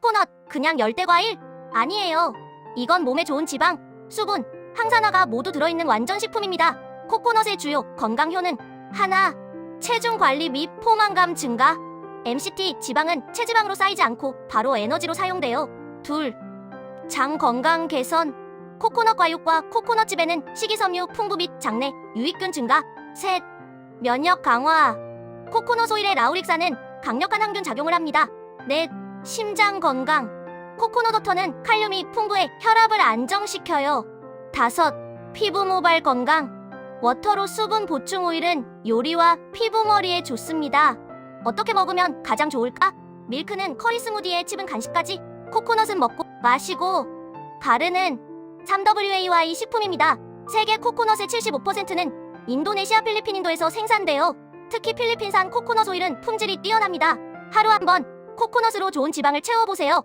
코코넛 그냥 열대 과일? 아니에요. 이건 몸에 좋은 지방, 수분, 항산화가 모두 들어있는 완전 식품입니다. 코코넛의 주요 건강 효능 하나, 체중 관리 및 포만감 증가. MCT 지방은 체지방으로 쌓이지 않고 바로 에너지로 사용돼요. 둘, 장 건강 개선. 코코넛 과육과 코코넛즙에는 식이섬유 풍부 및 장내 유익균 증가. 셋, 면역 강화. 코코넛 오일의 라우릭산은 강력한 항균 작용을 합니다. 넷, 심장 건강. 코코넛 워터는 칼륨이 풍부해 혈압을 안정시켜요. 다섯, 피부 모발 건강. 워터로 수분 보충 오일은 요리와 피부 머리에 좋습니다. 어떻게 먹으면 가장 좋을까? 밀크는 커리 스무디에 칩은 간식까지, 코코넛은 먹고 마시고, 가르는 3WAY 식품입니다. 세계 코코넛의 75%는 인도네시아 필리핀 인도에서 생산돼요. 특히 필리핀산 코코넛 오일은 품질이 뛰어납니다. 하루 한 번 코코넛으로 좋은 지방을 채워보세요.